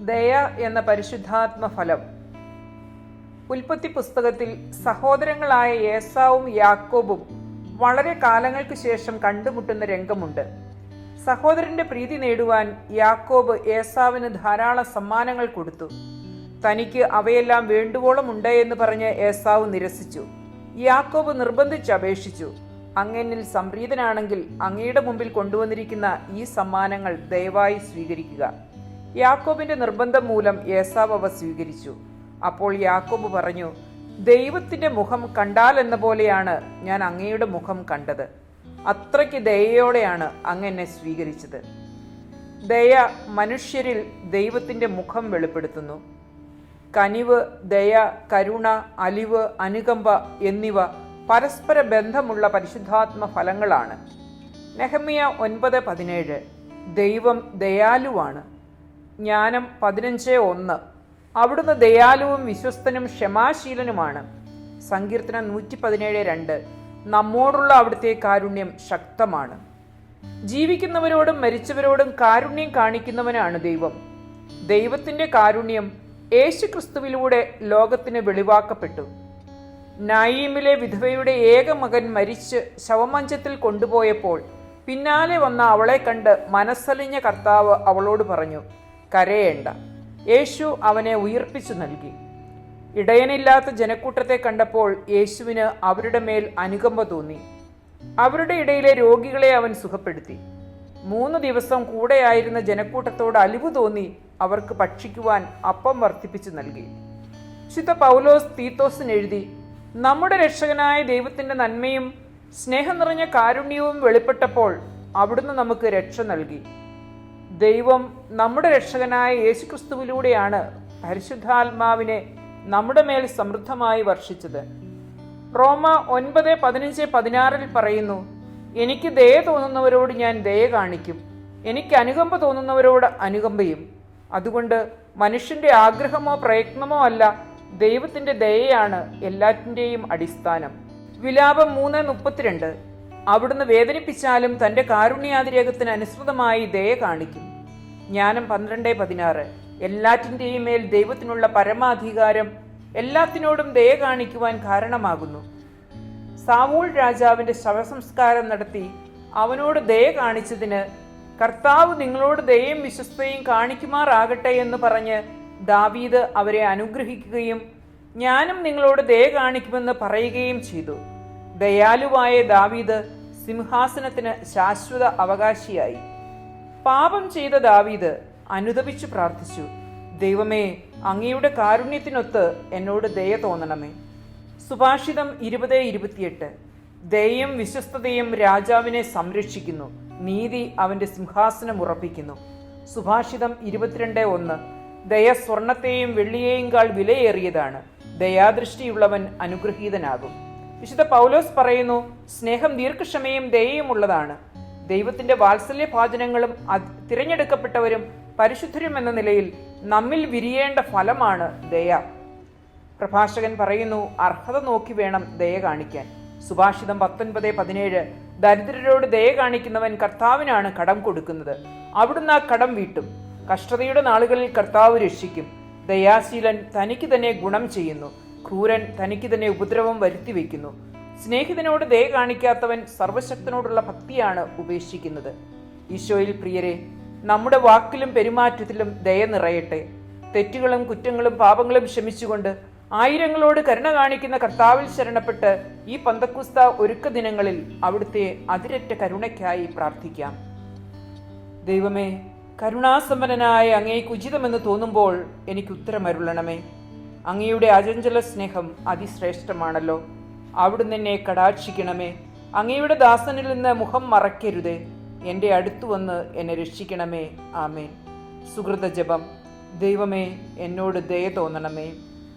ദയ എന്ന പരിശുദ്ധാത്മ ഫലം ഉൽപ്പത്തി പുസ്തകത്തിൽ സഹോദരങ്ങളായ ഏസാവും യാക്കോബും വളരെ കാലങ്ങൾക്ക് ശേഷം കണ്ടുമുട്ടുന്ന രംഗമുണ്ട്. സഹോദരന്റെ പ്രീതി നേടുവാൻ യാക്കോബ് ഏസാവിന് ധാരാളം സമ്മാനങ്ങൾ കൊടുത്തു. തനിക്ക് അവയെല്ലാം വേണ്ടുവോളം ഉണ്ട് എന്ന് പറഞ്ഞ് ഏസാവ് നിരസിച്ചു. യാക്കോബ് നിർബന്ധിച്ച് അപേക്ഷിച്ചു. അങ്ങനിൽ സംപ്രീതനാണെങ്കിൽ അങ്ങയുടെ മുമ്പിൽ കൊണ്ടുവന്നിരിക്കുന്ന ഈ സമ്മാനങ്ങൾ ദയവായി സ്വീകരിക്കുക. യാക്കോബിന്റെ നിർബന്ധം മൂലം ഏസാവ് അവ സ്വീകരിച്ചു. അപ്പോൾ യാക്കോബ് പറഞ്ഞു ദൈവത്തിന്റെ മുഖം കണ്ടാൽ എന്ന പോലെയാണ് ഞാൻ അങ്ങയുടെ മുഖം കണ്ടത്. അത്രയ്ക്ക് ദയയോടെയാണ് അങ്ങ് എന്നെ സ്വീകരിച്ചത്. ദയ മനുഷ്യരിൽ ദൈവത്തിന്റെ മുഖം വെളിപ്പെടുത്തുന്നു. കനിവ് ദയ കരുണ അലിവ് അനുകമ്പ എന്നിവ പരസ്പര ബന്ധമുള്ള പരിശുദ്ധാത്മ ഫലങ്ങളാണ്. നെഹമിയ ഒൻപത് പതിനേഴ് ദൈവം ദയാലുവാണ്. ജ്ഞാനം പതിനഞ്ച് ഒന്ന് അവിടുന്ന് ദയാലുവും വിശ്വസ്തനും ക്ഷമാശീലനുമാണ്. സങ്കീർത്തനം നൂറ്റി പതിനേഴ് രണ്ട് നമ്മോടുള്ള അവിടുത്തെ കാരുണ്യം ശക്തമാണ്. ജീവിക്കുന്നവരോടും മരിച്ചവരോടും കാരുണ്യം കാണിക്കുന്നവനാണ് ദൈവം. ദൈവത്തിന്റെ കാരുണ്യം യേശുക്രിസ്തുവിലൂടെ ലോകത്തിന് വെളിവാക്കപ്പെട്ടു. നായീമിലെ വിധവയുടെ ഏക മകൻ മരിച്ച് ശവമഞ്ചത്തിൽ കൊണ്ടുപോയപ്പോൾ പിന്നാലെ വന്ന അവളെ കണ്ട് മനസ്സലിഞ്ഞ കർത്താവ് അവളോട് പറഞ്ഞു കരയേണ്ട. യേശു അവനെ ഉയർപ്പിച്ചു നൽകി. ഇടയനില്ലാത്ത ജനക്കൂട്ടത്തെ കണ്ടപ്പോൾ യേശുവിന് അവരുടെ മേൽ അനുകമ്പ തോന്നി. അവരുടെ ഇടയിലെ രോഗികളെ അവൻ സുഖപ്പെടുത്തി. മൂന്ന് ദിവസം കൂടെയായിരുന്ന ജനക്കൂട്ടത്തോട് അലിവ് തോന്നി അവർക്ക് ഭക്ഷിക്കുവാൻ അപ്പം വർദ്ധിപ്പിച്ചു നൽകി. ശുദ്ധ പൗലോസ് തീത്തോസിന് എഴുതി നമ്മുടെ രക്ഷകനായ ദൈവത്തിന്റെ നന്മയും സ്നേഹം നിറഞ്ഞ കാരുണ്യവും വെളിപ്പെട്ടപ്പോൾ അവിടുന്ന് നമുക്ക് രക്ഷ നൽകി. ദൈവം നമ്മുടെ രക്ഷകനായ യേശുക്രിസ്തുവിലൂടെയാണ് പരിശുദ്ധാത്മാവിനെ നമ്മുടെ മേൽ സമൃദ്ധമായി വർഷിച്ചത്. റോമ ഒൻപത് പതിനഞ്ച് പതിനാറിൽ പറയുന്നു എനിക്ക് ദയ തോന്നുന്നവരോട് ഞാൻ ദയ കാണിക്കും. എനിക്ക് അനുകമ്പ തോന്നുന്നവരോട് അനുകമ്പയും. അതുകൊണ്ട് മനുഷ്യന്റെ ആഗ്രഹമോ പ്രയത്നമോ അല്ല ദൈവത്തിന്റെ ദയയാണ് എല്ലാറ്റിന്റെയും അടിസ്ഥാനം. വിലാപം മൂന്ന് മുപ്പത്തിരണ്ട്. അവിടുന്ന് വേദനിപ്പിച്ചാലും തന്റെ കാരുണ്യാതിരേകത്തിന് അനുസൃതമായി ദയ കാണിക്കും. ജ്ഞാനം പന്ത്രണ്ട് പതിനാറ്. എല്ലാറ്റിന്റെയും മേൽ ദൈവത്തിനുള്ള പരമാധികാരം എല്ലാത്തിനോടും ദയ കാണിക്കുവാൻ കാരണമാകുന്നു. സാവൂൾ രാജാവിന്റെ ശവസംസ്കാരം നടത്തി അവനോട് ദയ കാണിച്ചതിന് കർത്താവ് നിങ്ങളോട് ദയയും വിശ്വസ്തയും കാണിക്കുമാറാകട്ടെ എന്ന് പറഞ്ഞ് ദാവീദ് അവരെ അനുഗ്രഹിക്കുകയും ഞാനും നിങ്ങളോട് ദയ കാണിക്കുമെന്ന് പറയുകയും ചെയ്തു. ദയാലുവായ ദാവീദ് സിംഹാസനത്തിന് ശാശ്വത അവകാശിയായി. പാപം ചെയ്ത ദാവീദ് അനുദപിച്ചു പ്രാർത്ഥിച്ചു. ദൈവമേ അങ്ങയുടെ കാരുണ്യത്തിനൊത്ത് എന്നോട് ദയ തോന്നണമേ. സുഭാഷിതം ഇരുപത് ഇരുപത്തിയെട്ട്. ദയയും വിശ്വസ്തതയും രാജാവിനെ സംരക്ഷിക്കുന്നു. നീതി അവന്റെ സിംഹാസനം ഉറപ്പിക്കുന്നു. സുഭാഷിതം ഇരുപത്തിരണ്ട് ഒന്ന്. ദയ സ്വർണത്തെയും വെള്ളിയെയും കാൾ വിലയേറിയതാണ്. ദയാദൃഷ്ടിയുള്ളവൻ അനുഗ്രഹീതനാകും. വിശുദ്ധ പൗലോസ് പറയുന്നു സ്നേഹം ദീർഘക്ഷമയും ദയയുമുള്ളതാണ്. ദൈവത്തിന്റെ വാത്സല്യ ഭാചനങ്ങളും തിരഞ്ഞെടുക്കപ്പെട്ടവരും പരിശുദ്ധരും എന്ന നിലയിൽ നമ്മിൽ വിരിയേണ്ട ഫലമാണ് ദയ. പ്രഭാഷകൻ പറയുന്നു അർഹത നോക്കി വേണം ദയ കാണിക്കാൻ. സുഭാഷിതം പത്തൊൻപത് പതിനേഴ് ദരിദ്രരോട് ദയ കാണിക്കുന്നവൻ കർത്താവിനാണ് കടം കൊടുക്കുന്നത്. അവിടുന്ന് ആ കടം വീട്ടും. കഷ്ടതയുടെ നാളുകളിൽ കർത്താവ് രക്ഷിക്കും. ദയാശീലൻ തനിക്ക് തന്നെ ഗുണം ചെയ്യുന്നു. ക്രൂരൻ തനിക്ക് തന്നെ ഉപദ്രവം വരുത്തി വയ്ക്കുന്നു. സ്നേഹിതനോട് ദയ കാണിക്കാത്തവൻ സർവശക്തനോടുള്ള ഭക്തിയാണ് ഉപേക്ഷിക്കുന്നത്. ഈശോയിൽ പ്രിയരെ നമ്മുടെ വാക്കിലും പെരുമാറ്റത്തിലും ദയ നിറയട്ടെ. തെറ്റുകളും കുറ്റങ്ങളും പാപങ്ങളും ക്ഷമിച്ചുകൊണ്ട് ആയിരങ്ങളോട് കരുണ കാണിക്കുന്ന കർത്താവിൽ ശരണപ്പെട്ട് ഈ പന്തക്കുസ്ത ഒരുക്ക ദിനങ്ങളിൽ അവിടുത്തെ അതിരറ്റ കരുണയ്ക്കായി പ്രാർത്ഥിക്കാം. ദൈവമേ കരുണാസമ്പന്നനായ അങ്ങേക്ക് ഉചിതമെന്ന് തോന്നുമ്പോൾ എനിക്ക് ഉത്തരമരുളണമേ അങ്ങയുടെ അചഞ്ചല സ്നേഹം അതിശ്രേഷ്ഠമാണല്ലോ. അവിടുന്ന് എന്നെ കടാക്ഷിക്കണമേ. അങ്ങയുടെ ദാസനിൽ നിന്ന് മുഖം മറക്കരുതേ. എന്റെ അടുത്തു വന്ന് എന്നെ രക്ഷിക്കണമേ. ആമേൻ. സുഹൃത ജപം ദൈവമേ എന്നോട് ദയ തോന്നണമേ.